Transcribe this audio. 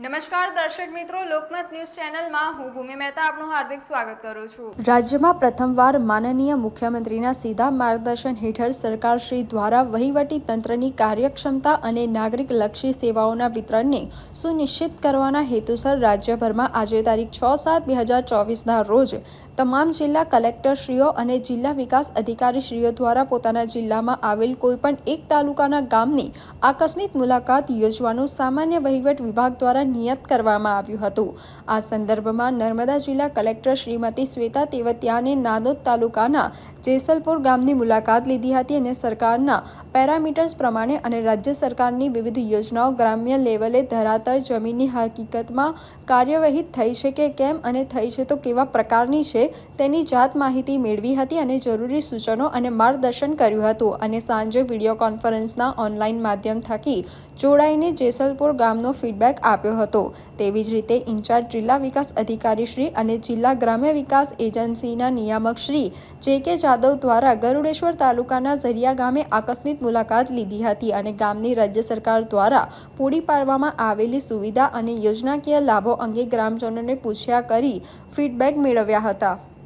નમસ્કાર દર્શક મિત્રો, લોકમત ન્યૂઝ ચેનલમાં હું ભૂમિ મહેતા આપનું હાર્દિક સ્વાગત કરું છું. રાજ્યમાં પ્રથમવાર માનનીય મુખ્યમંત્રીના સીધા માર્ગદર્શન હેઠળ સરકારશ્રી દ્વારા વહીવટી તંત્રની કાર્યક્ષમતા અને નાગરિકલક્ષી સેવાઓના વિતરણને સુનિશ્ચિત કરવાના હેતુસર રાજ્યભરમાં આજે તારીખ છ સાત બે હજાર ચોવીસના રોજ તમામ જિલ્લા કલેક્ટરશ્રીઓ અને જિલ્લા વિકાસ અધિકારીશ્રીઓ દ્વારા પોતાના જિલ્લામાં આવેલ કોઈપણ એક તાલુકાના ગામની આકસ્મિક મુલાકાત યોજવાનું સામાન્ય વહીવટ વિભાગ દ્વારા નિયત કરવામાં આવ્યું હતું. આ સંદર્ભમાં નર્મદા જિલ્લા કલેક્ટર શ્રીમતી શ્વેતા તેવતિયાને નાદોદ તાલુકાના જેસલપુર ગામની મુલાકાત લીધી હતી અને સરકારના પેરામીટર્સ પ્રમાણે અને રાજ્ય સરકારની વિવિધ યોજનાઓ ગ્રામ્ય લેવલે ધરાતર જમીનની હકીકતમાં કાર્યવાહી થઈ છે કે કેમ અને થઈ છે તો કેવા પ્રકારની છે તેની જાત માહિતી મેળવી હતી અને જરૂરી સૂચનો અને માર્ગદર્શન કર્યું હતું. અને સાંજે વીડિયો કોન્ફરન્સના ઓનલાઈન માધ્યમ થકી જોડાઈને જેસલપુર ગામનો ફીડબેક આપ્યો હતો. તેવી જ રીતે ઇન્ચાર્જ જિલ્લા વિકાસ અધિકારી શ્રી અને જિલ્લા ગ્રામ્ય વિકાસ એજન્સીના નિયામક શ્રી જે કે જાદવ દ્વારા ગરુડેશ્વર તાલુકાના ઝરિયા ગામે આકસ્મિક મુલાકાત લીધી હતી અને ગામની રાજ્ય સરકાર દ્વારા પૂરી પાડવામાં આવેલી સુવિધા અને યોજનાકીય લાભો અંગે ગ્રામજનોને પૂછ્યા કરી ફીડબેક મેળવ્યા હતા.